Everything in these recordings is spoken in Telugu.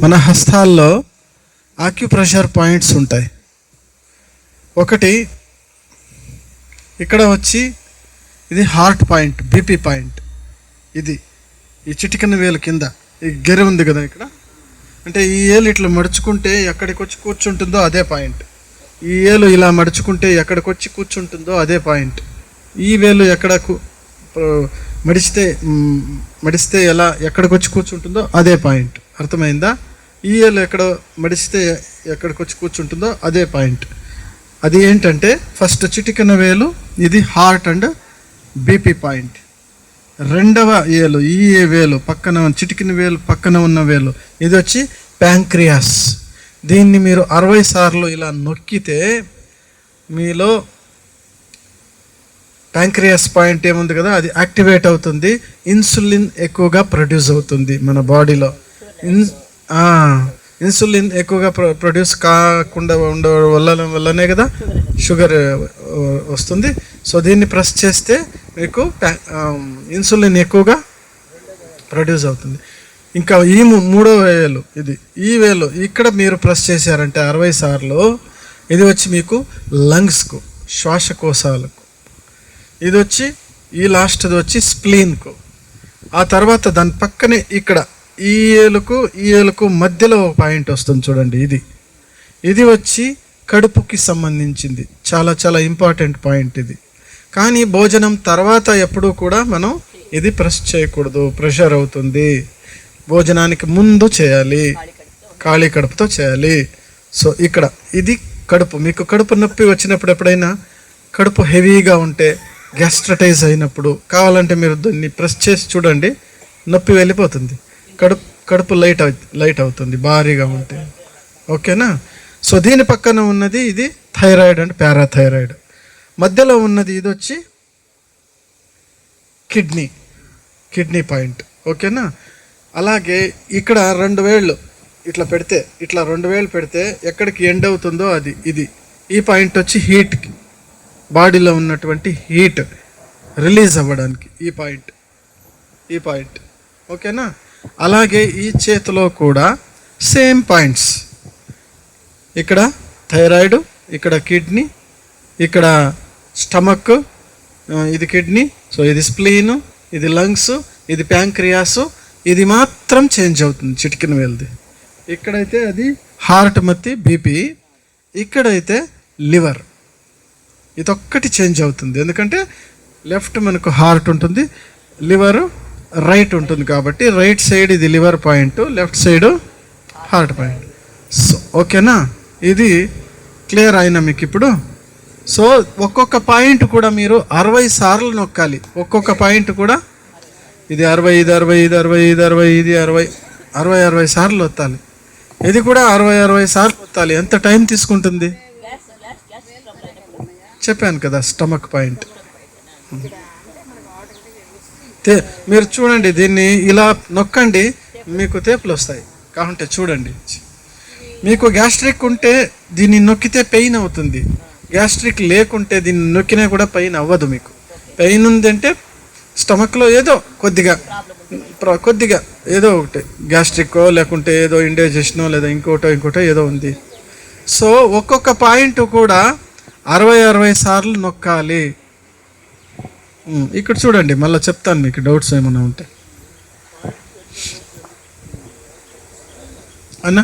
మన హస్తాల్లో ఆక్యుప్రెషర్ పాయింట్స్ ఉంటాయి. ఒకటి ఇక్కడ వచ్చి ఇది హార్ట్ పాయింట్ బీపీ పాయింట్ ఇది ఈ చిటికన వేలు కింద ఈ గెరి ఉంది కదా ఇక్కడ. అంటే ఈ ఏలు ఇట్లా మడుచుకుంటే ఎక్కడికి వచ్చి కూర్చుంటుందో అదే పాయింట్ ఈ ఏలు ఇలా మడుచుకుంటే ఎక్కడికి వచ్చి కూర్చుంటుందో అదే పాయింట్ ఈ వేలు ఎక్కడ మడిస్తే మడిస్తే ఎలా ఎక్కడికి వచ్చి కూర్చుంటుందో అదే పాయింట్. అర్థమైందా? ఈ ఎక్కడ మడిస్తే ఎక్కడికి వచ్చి కూర్చుంటుందో అదే పాయింట్. అది ఏంటంటే ఫస్ట్ చిటికన వేలు ఇది హార్ట్ అండ్ బీపీ పాయింట్. రెండవ ఏలు ఈ వేలు పక్కన చిటికిన వేలు పక్కన ఉన్న వేలు ఇది వచ్చి ప్యాంక్రియాస్. దీన్ని మీరు అరవై సార్లు ఇలా నొక్కితే మీలో ప్యాంక్రియాస్ పాయింట్ ఏముంది కదా? అది యాక్టివేట్ అవుతుంది. ఇన్సులిన్ ఎక్కువగా ప్రొడ్యూస్ అవుతుంది మన బాడీలో. ఇన్ ఇన్సులిన్ ఎక్కువగా ప్రొ- ప్రొడ్యూస్ కాకుండా ఉండడం వల్ల వల్లనే కదా షుగర్ వస్తుంది. సో దీన్ని ప్రెస్ చేస్తే మీకు ఇన్సులిన్ ఎక్కువగా ప్రొడ్యూస్ అవుతుంది. ఇంకా ఈ మూడో వేలు ఇది. ఈ వేలు ఇక్కడ మీరు ప్రెస్ చేశారంటే అరవై సార్లు ఇది వచ్చి మీకు లంగ్స్కు శ్వాసకోశాలకు ఇది వచ్చి ఈ లాస్ట్ది వచ్చి స్ప్లీన్కు. ఆ తర్వాత దాని పక్కనే ఇక్కడ ఈ ఏలుకు ఈ ఏలుకు మధ్యలో ఒక పాయింట్ వస్తుంది చూడండి ఇది. ఇది వచ్చి కడుపుకి సంబంధించింది. చాలా చాలా ఇంపార్టెంట్ పాయింట్ ఇది. కానీ భోజనం తర్వాత ఎప్పుడూ కూడా మనం ఇది ప్రెస్ చేయకూడదు ప్రెషర్ అవుతుంది. భోజనానికి ముందు చేయాలి ఖాళీ కడుపుతో చేయాలి. సో ఇక్కడ ఇది కడుపు. మీకు కడుపు నొప్పి వచ్చినప్పుడు ఎప్పుడైనా కడుపు హెవీగా ఉంటే గ్యాస్ట్రటైజ్ అయినప్పుడు కావాలంటే మీరు దాన్ని ప్రెస్ చేసి చూడండి నొప్పి వెళ్ళిపోతుంది. కడుపు కడుపు లైట్ అవు లైట్ అవుతుంది భారీగా ఉంటే. ఓకేనా సో దీని పక్కన ఉన్నది ఇది థైరాయిడ్ అండ్ పారాథైరాయిడ్ మధ్యలో ఉన్నది ఇది వచ్చి కిడ్నీ కిడ్నీ పాయింట్ ఓకేనా అలాగే ఇక్కడ రెండు వేళ్ళు ఇట్లా పెడితే ఇట్లా రెండు వేలు పెడితే ఎక్కడికి ఎండ్ అవుతుందో అది ఇది. ఈ పాయింట్ వచ్చి హీట్కి బాడీలో ఉన్నటువంటి హీట్ రిలీజ్ అవ్వడానికి ఈ పాయింట్. ఈ పాయింట్. ఓకేనా? అలాగే ఈ చేతిలో కూడా సేమ్ పాయింట్స్. ఇక్కడ థైరాయిడ్ ఇక్కడ కిడ్నీ ఇక్కడ స్టమక్ ఇది కిడ్నీ సో ఇది స్ప్లీన్ ఇది లంగ్స్ ఇది ప్యాంక్రియాస్ ఇది మాత్రం చేంజ్ అవుతుంది చిటికిన వెళ్ది ఇక్కడైతే అది హార్ట్ మత్తి బీపీ ఇక్కడైతే లివర్. ఇదొక్కటి చేంజ్ అవుతుంది. ఎందుకంటే లెఫ్ట్ మనకు హార్ట్ ఉంటుంది లివర్ రైట్ ఉంటుంది కాబట్టి రైట్ సైడ్ ఇది liver point left side heart point. So ఓకేనా? ఇది క్లియర్ అయినా మీకు ఇప్పుడు? సో ఒక్కొక్క పాయింట్ కూడా మీరు అరవై సార్లు నొక్కాలి. ఒక్కొక్క పాయింట్ కూడా ఇది అరవై ఇది అరవై ఇది అరవై ఇది అరవై ఇది అరవై అరవై అరవై సార్లు వత్తాలి ఇది కూడా అరవై అరవై సార్లు వత్తాలి ఎంత టైం తీసుకుంటుంది? చెప్పాను కదా స్టమక్ పాయింట్. తే మీరు చూడండి దీన్ని ఇలా నొక్కండి మీకు తేపులు వస్తాయి. కాకుంటే చూడండి. మీకు గ్యాస్ట్రిక్ ఉంటే దీన్ని నొక్కితే పెయిన్ అవుతుంది. గ్యాస్ట్రిక్ లేకుంటే దీన్ని నొక్కినా కూడా పెయిన్ అవ్వదు మీకు. పెయిన్ ఉందంటే స్టమక్లో ఏదో కొద్దిగా ప్ర- కొద్దిగా ఏదో ఒకటి గ్యాస్ట్రిక్కో లేకుంటే ఏదో ఇండైజెషనో లేదా ఇంకోటో ఇంకోటో ఏదో ఉంది. సో ఒక్కొక్క పాయింట్ కూడా అరవై అరవై సార్లు నొక్కాలి. ఇక్కడ చూడండి మళ్ళీ చెప్తాను మీకు డౌట్స్ ఏమైనా ఉంటే. అన్నా?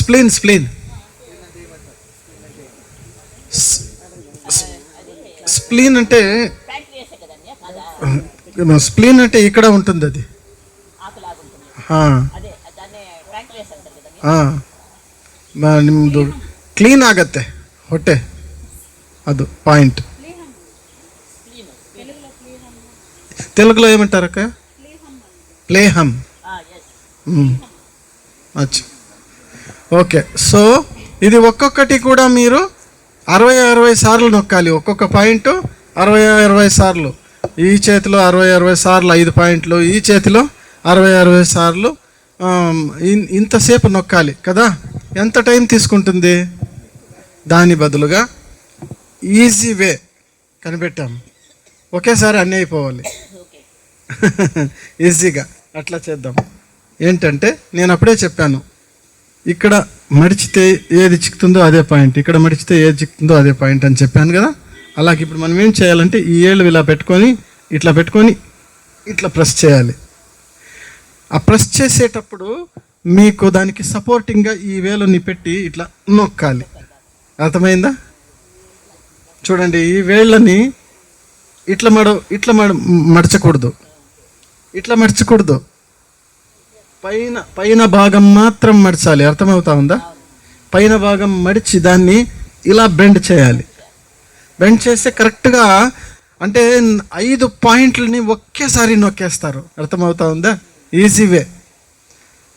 స్ప్లీన్ స్ప్లీన్ స్ప్లీన్ అంటే స్ప్లీన్ అంటే ఇక్కడ ఉంటుంది అది ఆ, ಆ, ಮ- ನಿಮ್ಮದು ಕ್ಲೀನ್ ಆಗತ್ತೆ ಹೊಟ್ಟೆ ಅದು ಪಾಯಿಂಟ್ తెలుగులో ఏమంటారు అక్క ప్లేహం మ్మ్. అచ్చా ఓకే సో ఇది ఒక్కొక్కటి కూడా మీరు అరవై అరవై సార్లు నొక్కాలి ఒక్కొక్క పాయింట్ అరవై అరవై సార్లు ఈ చేతిలో అరవై అరవై సార్లు ఐదు పాయింట్లు ఈ చేతిలో అరవై అరవై సార్లు ఆమ్, ఇన్- ఇంతసేపు నొక్కాలి కదా? ఎంత టైం తీసుకుంటుంది? దాని బదులుగా ఈజీ వే కనిపెట్టాం. ఒకేసారి అన్నీ అయిపోవాలి. ఈజీగా అట్లా చేద్దాం. ఏంటంటే నేను అప్పుడే చెప్పాను. ఇక్కడ మడిచితే ఏది చిక్కుతుందో అదే పాయింట్. ఇక్కడ మడిచితే ఏది చిక్కుతుందో అదే పాయింట్ అని చెప్పాను కదా? అలాగే ఇప్పుడు మనం ఏం చేయాలంటే ఈ ఏళ్ళు ఇలా పెట్టుకొని ఇట్లా పెట్టుకొని ఇట్లా ప్రెస్ చేయాలి. ఆ ప్రెస్ చేసేటప్పుడు మీకు దానికి సపోర్టింగ్గా ఈ వేలుని పెట్టి ఇట్లా నొక్కాలి. అర్థమైందా? చూడండి ఈ వేళ్ళని ఇట్లా మడ ఇట్లా మడ మడచకూడదు. ఇట్లా మడచకూడదు. పైన పైన భాగం మాత్రం మడచాలి. అర్థమవుతా ఉందా? పైన భాగం మడిచి దాన్ని ఇలా బెండ్ చేయాలి. బెండ్ చేస్తే కరెక్ట్గా అంటే ఐదు పాయింట్లని ఒకేసారి నొక్కేస్తారు. అర్థమవుతా ఉందా? ఈజీవే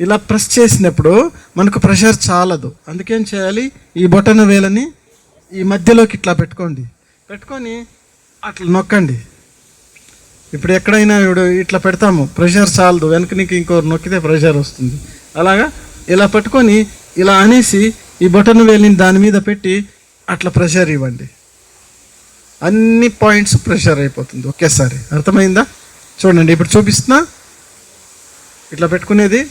ఇలా ప్రెస్ చేసినప్పుడు మనకు ప్రెషర్ చాలదు. అందుకేం చేయాలి? ఈ బొటన వేలని ఈ మధ్యలోకి ఇట్లా పెట్టుకోండి. పెట్టుకొని అట్లా నొక్కండి. ఇప్పుడు ఎక్కడైనా ఇప్పుడు ఇట్లా పెడతాము ప్రెషర్ చాలదు. వెనక నీకు ఇంకో నొక్కితే ప్రెషర్ వస్తుంది. అలాగా ఇలా పట్టుకొని ఇలా అనేసి ఈ బటన్ వేలిని దాని మీద పెట్టి అట్లా ప్రెషర్ ఇవ్వండి. అన్ని పాయింట్స్ ప్రెషర్ అయిపోతుంది ఒకేసారి. అర్థమైందా? చూడండి ఇప్పుడు చూపిస్తున్నా. ఇట్లా పెట్టుకునేది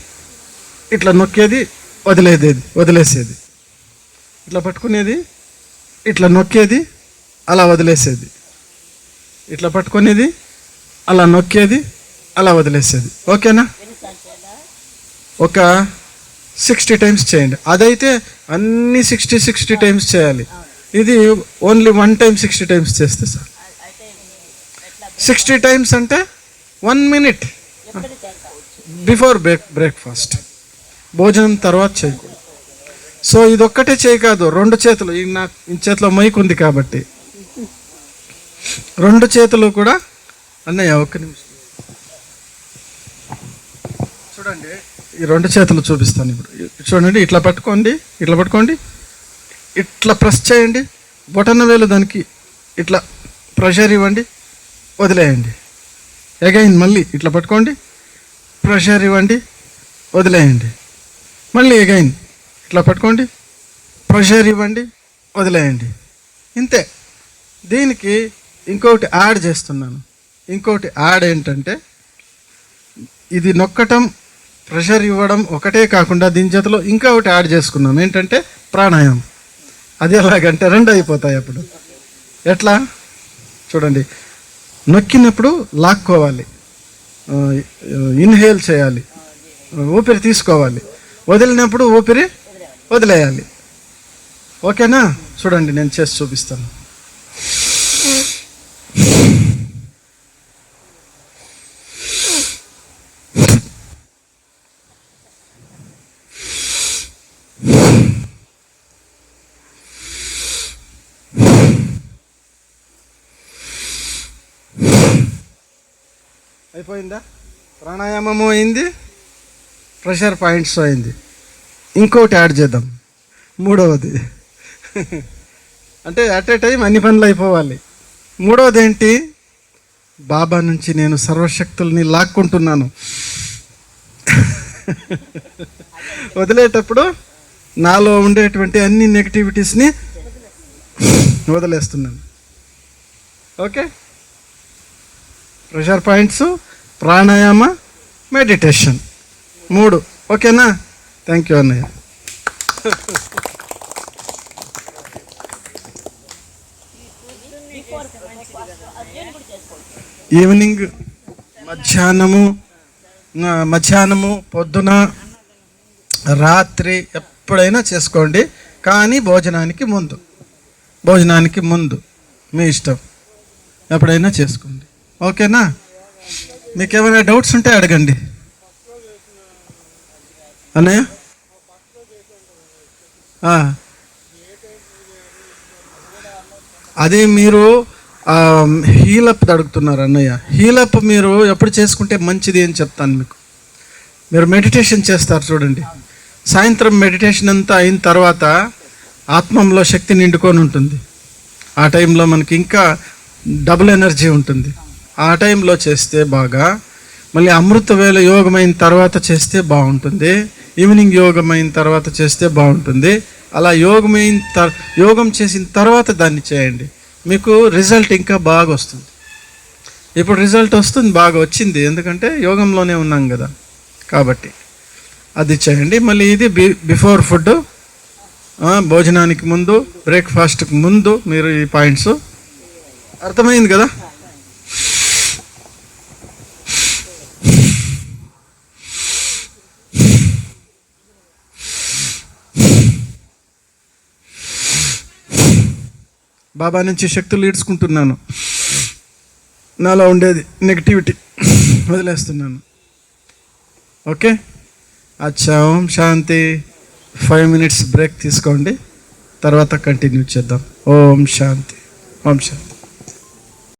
ఇట్లా నొక్కేది వదిలేదేది వదిలేసేది. ఇట్లా పట్టుకునేది ఇట్లా నొక్కేది అలా వదిలేసేది. ఇట్లా పట్టుకునేది అలా నొక్కేది అలా వదిలేసేది. ఓకేనా? ఒక సిక్స్టీ టైమ్స్ చేయండి. అదైతే అన్ని సిక్స్టీ సిక్స్టీ టైమ్స్ చేయాలి. ఇది only one time sixty times చేస్తే సార్. సిక్స్టీ టైమ్స్ అంటే one minute. Before break breakfast భోజనం తర్వాత చేయకూడదు. సో ఇది ఒక్కటే చేయి కాదు రెండు చేతులు. ఈ నా చేతిలో మైక్ ఉంది కాబట్టి. రెండు చేతులు కూడా అన్నయ్య ఒక్క నిమిషం. చూడండి ఈ రెండు చేతులు చూపిస్తాను ఇప్పుడు. చూడండి ఇట్లా పట్టుకోండి ఇట్లా పట్టుకోండి. ఇట్లా ప్రెస్ చేయండి. బొటన వేలు దానికి ఇట్లా ప్రెషర్ ఇవ్వండి. వదిలేయండి. అగైన్ మళ్ళీ ఇట్లా పట్టుకోండి. ప్రెషర్ ఇవ్వండి వదిలేయండి. మళ్ళీ ఎగైన్ ఇట్లా పట్టుకోండి ప్రెషర్ ఇవ్వండి వదిలేయండి. ఇంతే. దీనికి ఇంకొకటి యాడ్ చేస్తున్నాను. ఇంకొకటి యాడ్ ఏంటంటే ఇది నొక్కటం ప్రెషర్ ఇవ్వడం ఒకటే కాకుండా దీని జతలో ఇంకా ఒకటి యాడ్ చేసుకున్నాను ఏంటంటే ప్రాణాయామం. అది ఎలాగంటే రెండు అయిపోతాయి అప్పుడు. ఎట్లా? చూడండి. నొక్కినప్పుడు లాక్కోవాలి. ఇన్హేల్ చేయాలి. ఊపిరి తీసుకోవాలి. వదిలినప్పుడు ఊపిరి వదిలేయాలి. ఓకేనా? చూడండి నేను చేసి చూపిస్తాను. అయిపోయిందా? ప్రాణాయామము అయింది ప్రెషర్ పాయింట్స్ అయింది. ఇంకోటి యాడ్ చేద్దాం. మూడవది. అంటే అట్ ఏ టైం అన్ని పనులు అయిపోవాలి. మూడవది ఏంటి బాబా నుంచి నేను సర్వశక్తుల్ని లాక్కుంటున్నాను. వదిలేటప్పుడు నాలో ఉండేటువంటి అన్ని నెగటివిటీస్ని వదిలేస్తున్నాను. Okay pressure points pranayama meditation మూడు. ఓకేనా? థ్యాంక్ యూ అన్నయ్య. ఈవినింగ్ మధ్యాహ్నము మధ్యాహ్నము పొద్దున రాత్రి ఎప్పుడైనా చేసుకోండి కానీ భోజనానికి ముందు. భోజనానికి ముందు మీ ఇష్టం. ఎప్పుడైనా చేసుకోండి. ఓకేనా? మీకు ఏమైనా డౌట్స్ ఉంటే అడగండి. అన్నయ్య? అదే మీరు హీలప్ అడుగుతున్నారు అన్నయ్య. హీలప్ మీరు ఎప్పుడు చేసుకుంటే మంచిది అని చెప్తాను మీకు. మీరు మెడిటేషన్ చేస్తారు చూడండి. సాయంత్రం మెడిటేషన్ అంతా అయిన తర్వాత ఆత్మంలో శక్తి నిండుకొని ఉంటుంది. ఆ టైంలో మనకి ఇంకా డబుల్ ఎనర్జీ ఉంటుంది. ఆ టైంలో చేస్తే బాగా మళ్ళీ అమృత వేళ యోగమైన తర్వాత చేస్తే బాగుంటుంది ఈవినింగ్ యోగం అయిన తర్వాత చేస్తే బాగుంటుంది. అలా యోగమైన తర్ యోగం చేసిన తర్వాత దాన్ని చేయండి. మీకు రిజల్ట్ ఇంకా బాగా వస్తుంది. ఇప్పుడు రిజల్ట్ వస్తుంది బాగా వచ్చింది. ఎందుకంటే యోగంలోనే ఉన్నాం కదా. కాబట్టి అది చేయండి. మళ్ళీ ఇది బి బిఫోర్ ఫుడ్ భోజనానికి ముందు బ్రేక్ఫాస్ట్కి ముందు మీరు ఈ పాయింట్స్ అర్థమైంది కదా? బాబా నుంచి శక్తులు ఈడ్చుకుంటున్నాను. నాలో ఉండేది నెగిటివిటీ వదిలేస్తున్నాను. ఓకే? అచ్చా Om shanti. Five minutes break తీసుకోండి. తర్వాత కంటిన్యూ చేద్దాం. ఓం శాంతి. ఓం శాంతి.